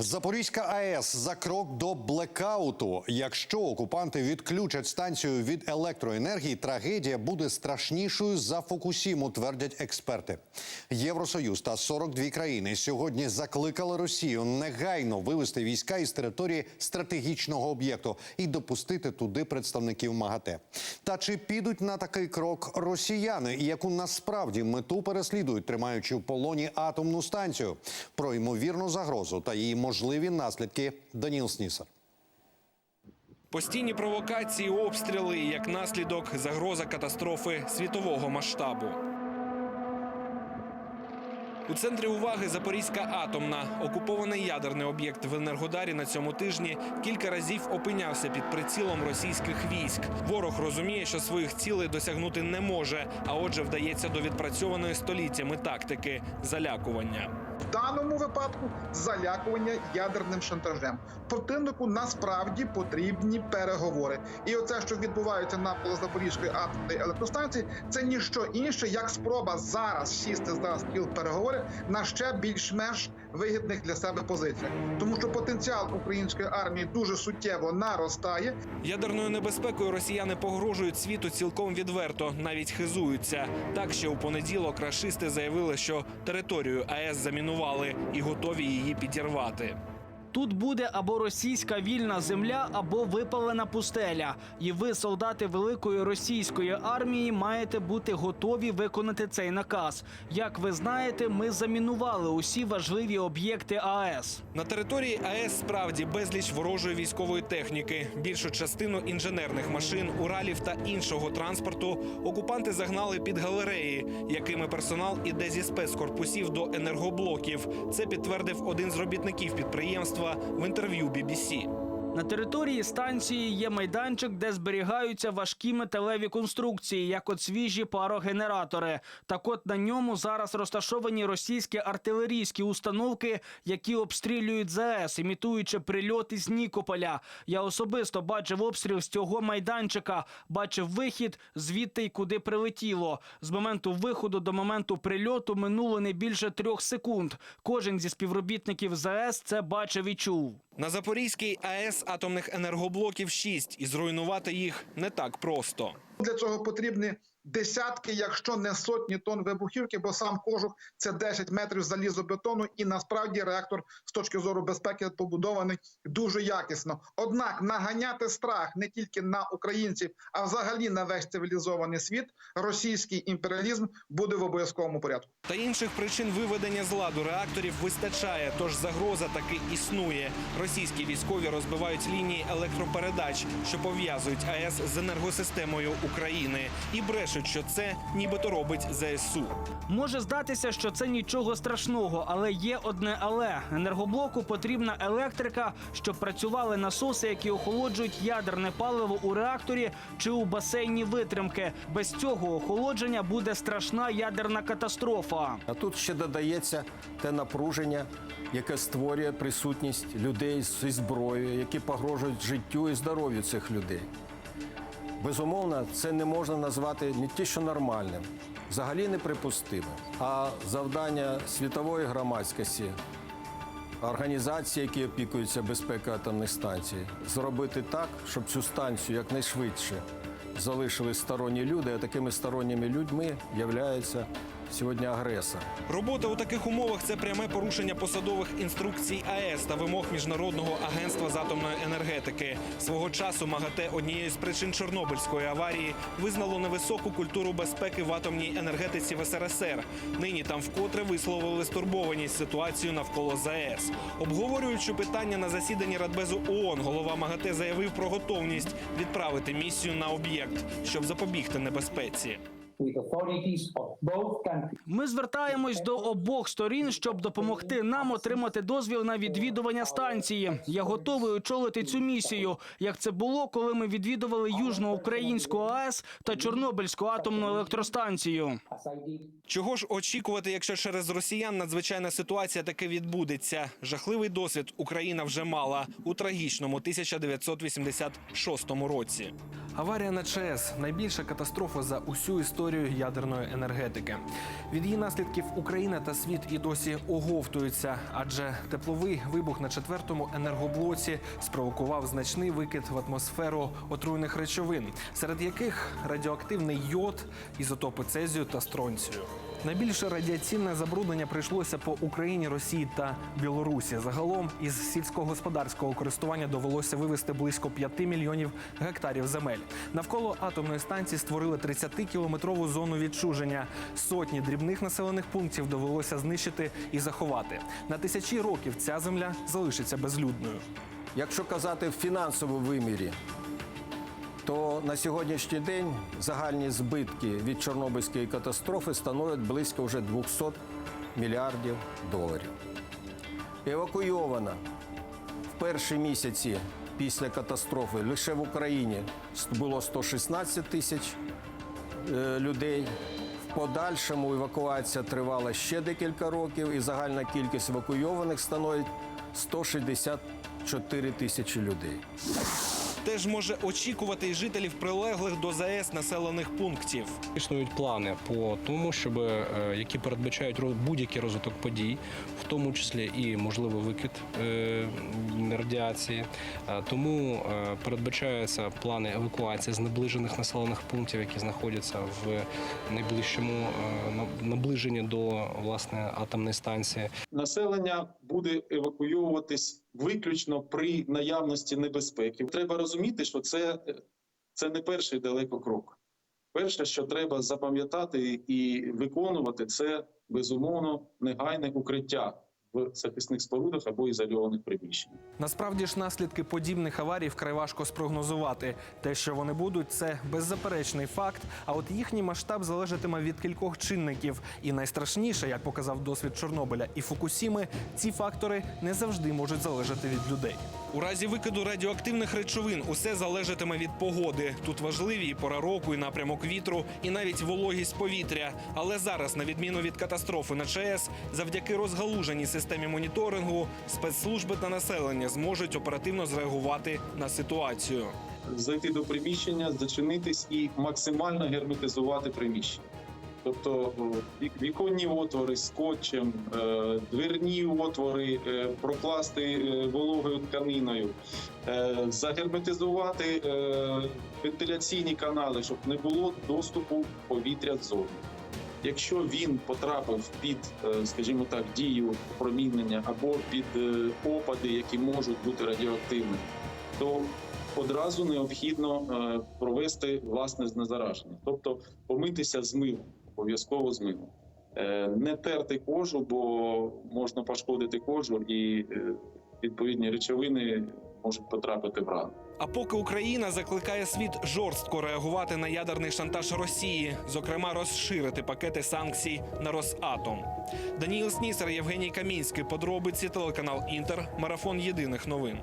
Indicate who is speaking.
Speaker 1: Запорізька АЕС за крок до блекауту. Якщо окупанти відключать станцію від електроенергії, трагедія буде страшнішою за Фукусіму, твердять експерти. Євросоюз та 42 країни сьогодні закликали Росію негайно вивести війська із території стратегічного об'єкту і допустити туди представників МАГАТЕ. Та чи підуть на такий крок росіяни, і яку насправді мету переслідують, тримаючи в полоні атомну станцію? Про ймовірну загрозу та її можливі наслідки Даніл Снісар.
Speaker 2: Постійні провокації, обстріли і як наслідок загроза катастрофи світового масштабу. У центрі уваги Запорізька атомна. Окупований ядерний об'єкт в Енергодарі на цьому тижні кілька разів опинявся під прицілом російських військ. Ворог розуміє, що своїх цілей досягнути не може, а отже, вдається до відпрацьованої століттями тактики залякування.
Speaker 3: Даному випадку залякування ядерним шантажем. Противнику насправді потрібні переговори. І оце, що відбувається навколо Запорізької атомної електростанції, це ніщо інше, як спроба зараз сісти за стіл переговорів на ще більш-менш вигідних для себе позиціях. Тому що потенціал української армії дуже суттєво наростає.
Speaker 2: Ядерною небезпекою росіяни погрожують світу цілком відверто, навіть хизуються. Так ще у понеділок рашисти заявили, що територію АЕС замінували і готові її підірвати.
Speaker 4: Тут буде або російська вільна земля, або випалена пустеля. І ви, солдати великої російської армії, маєте бути готові виконати цей наказ. Як ви знаєте, ми замінували усі важливі об'єкти АЕС.
Speaker 2: На території АЕС справді безліч ворожої військової техніки. Більшу частину інженерних машин, уралів та іншого транспорту окупанти загнали під галереї, якими персонал іде зі спецкорпусів до енергоблоків. Це підтвердив один з робітників підприємства в інтерв'ю BBC.
Speaker 4: На території станції є майданчик, де зберігаються важкі металеві конструкції, як от свіжі парогенератори. Так от на ньому зараз розташовані російські артилерійські установки, які обстрілюють ЗАЕС, імітуючи прильоти з Нікополя. Я особисто бачив обстріл з цього майданчика, бачив вихід звідти й куди прилетіло. З моменту виходу до моменту прильоту минуло не більше трьох секунд. Кожен зі співробітників ЗАЕС це бачив і чув.
Speaker 2: На Запорізькій АЕС атомних енергоблоків 6, і зруйнувати їх не так просто.
Speaker 3: Для цього потрібні десятки, якщо не сотні тонн вибухівки, бо сам кожух це 10 метрів залізобетону, і насправді реактор з точки зору безпеки побудований дуже якісно. Однак наганяти страх не тільки на українців, а взагалі на весь цивілізований світ, російський імперіалізм буде в обов'язковому порядку.
Speaker 2: Та інших причин виведення з ладу реакторів вистачає, тож загроза таки існує. Російські військові розбивають лінії електропередач, що пов'язують АЕС з енергосистемою України, і брешуть, що це нібито робить ЗСУ.
Speaker 4: Може здатися, що це нічого страшного, але є одне але енергоблоку потрібна електрика, щоб працювали насоси, які охолоджують ядерне паливо у реакторі чи у басейні витримки. Без цього охолодження буде страшна ядерна катастрофа.
Speaker 5: А тут ще додається те напруження, яке створює присутність людей зі зброєю, які погрожують життю і здоров'ю цих людей. Безумовно, це не можна назвати не ті, що нормальним, взагалі неприпустимим. А завдання світової громадськості, організації, які опікуються безпекою атомних станцій, зробити так, щоб цю станцію якнайшвидше залишили сторонні люди, а такими сторонніми людьми являється сьогодні агресор.
Speaker 2: Робота у таких умовах це пряме порушення посадових інструкцій АЕС та вимог міжнародного агентства з атомної енергетики. Свого часу МАГАТЕ однією з причин Чорнобильської аварії визнало невисоку культуру безпеки в атомній енергетиці в СРСР. Нині там вкотре висловили стурбованість ситуацією навколо ЗАЕС. Обговорюючи питання на засіданні Радбезу ООН, голова МАГАТЕ заявив про готовність відправити місію на об'єкт, щоб запобігти небезпеці.
Speaker 4: Ми звертаємось до обох сторін, щоб допомогти нам отримати дозвіл на відвідування станції. Я готовий очолити цю місію, як це було, коли ми відвідували Южноукраїнську АЕС та Чорнобильську атомну електростанцію.
Speaker 2: Чого ж очікувати, якщо через росіян надзвичайна ситуація таки відбудеться? Жахливий досвід Україна вже мала у трагічному 1986 році. Аварія на ЧАЕС – найбільша катастрофа за усю історію історію ядерної енергетики. Від її наслідків Україна та світ і досі оговтуються, адже тепловий вибух на четвертому енергоблоці спровокував значний викид в атмосферу отруйних речовин, серед яких радіоактивний йод, ізотопи цезію та стронцію. Найбільше радіаційне забруднення прийшлося по Україні, Росії та Білорусі. Загалом із сільськогосподарського користування довелося вивести близько 5 мільйонів гектарів земель. Навколо атомної станції створили 30-кілометрову зону відчуження. Сотні дрібних населених пунктів довелося знищити і заховати. На тисячі років ця земля залишиться безлюдною.
Speaker 5: Якщо казати в фінансовому вимірі, то на сьогоднішній день загальні збитки від Чорнобильської катастрофи становлять близько вже 200 мільярдів доларів. Евакуйовано в перші місяці після катастрофи лише в Україні було 116 тисяч е, людей. В подальшому евакуація тривала ще декілька років, і загальна кількість евакуйованих становить 164 тисячі людей.
Speaker 2: Теж може очікувати й жителів прилеглих до ЗАЕС населених пунктів.
Speaker 6: Існують плани по тому, щоб е, які передбачають будь-який розвиток подій, в тому числі і можливий викид е, радіації. Е, Тому передбачаються плани евакуації з наближених населених пунктів, які знаходяться в найближчому наближенні до власне атомної станції.
Speaker 7: населення буде евакуйовуватись виключно при наявності небезпеки. Треба розуміти, що це, це не перший далеко крок. Перше, що треба запам'ятати і виконувати, це безумовно негайне укриття в захисних спорудах або ізольованих приміщеннях.
Speaker 2: Насправді ж наслідки подібних аварій вкрай важко спрогнозувати. Те, що вони будуть, це беззаперечний факт. А от їхній масштаб залежатиме від кількох чинників. І найстрашніше, як показав досвід Чорнобиля і Фукусіми, ці фактори не завжди можуть залежати від людей. У разі викиду радіоактивних речовин усе залежатиме від погоди. Тут важливі і пора року, і напрямок вітру, і навіть вологість повітря. Але зараз, на відміну від катастрофи на ЧАЕС, завдяки розгалуженій системі моніторингу, спецслужби та населення зможуть оперативно зреагувати на ситуацію.
Speaker 7: Зайти до приміщення, зачинитись і максимально герметизувати приміщення. Тобто віконні отвори скотчем, е, дверні отвори е, прокласти е, вологою тканиною, загерметизувати вентиляційні канали, щоб не було доступу повітря ззовні. Якщо він потрапив під, скажімо так, дію промінення або під опади, які можуть бути радіоактивними, то одразу необхідно провести власне знезараження, тобто помитися з милом, обов'язково з милом. Е, Не терти кожу, бо можна пошкодити кожу, і е, відповідні речовини можуть потрапити в рану.
Speaker 2: А поки Україна закликає світ жорстко реагувати на ядерний шантаж Росії, зокрема розширити пакети санкцій на Росатом. Даніїл Снісер, Євгеній Камінський. Подробиці телеканал Інтер. Марафон єдиних новин.